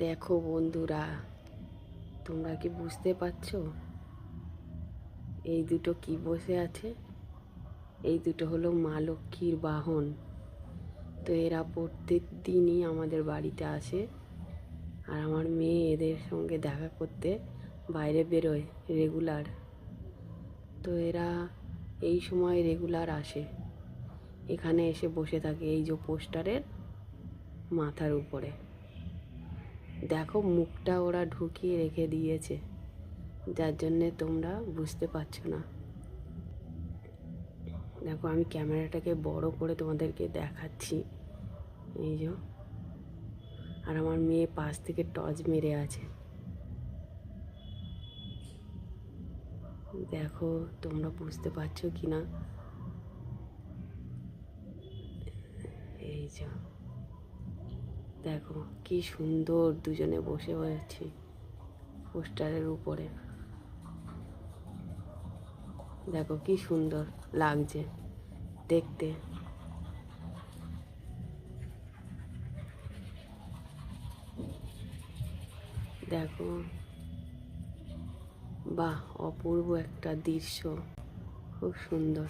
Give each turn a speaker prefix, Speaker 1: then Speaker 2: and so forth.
Speaker 1: দেখো বন্ধুরা, তোমরা কি বুঝতে পারছ? এই দুটো কি বসে আছে? এই দুটো হলো মা লক্ষ্মীর বাহন। তো এরা প্রত্যেক দিনই আমাদের বাড়িতে আসে আর আমার মেয়ে এদের সঙ্গে দেখা করতে বাইরে বেরোয় রেগুলার। তো এরা এই সময় রেগুলার আসে। এখানে এসে বসে থাকে এই যে পোস্টারের মাথার উপরে। দেখো মুখটা ওরা ঢুকিয়ে রেখে দিয়েছে। যার জন্যে তোমরা বুঝতে পারছ না। দেখো আমি ক্যামেরাটাকে বড় করে তোমাদেরকে দেখাচ্ছি। এই যে। আর আমার মেয়ে পাশ থেকে টর্চ মেরে আছে। দেখো তোমরা বুঝতে পারছ কি না এই যে। দেখো, কি সুন্দর দুজনে বসে হয়েছি পোস্টারের উপরে। দেখো, কি সুন্দর লাগছে দেখতে। দেখো, বাহ, অপূর্ব একটা দৃশ্য, খুব সুন্দর।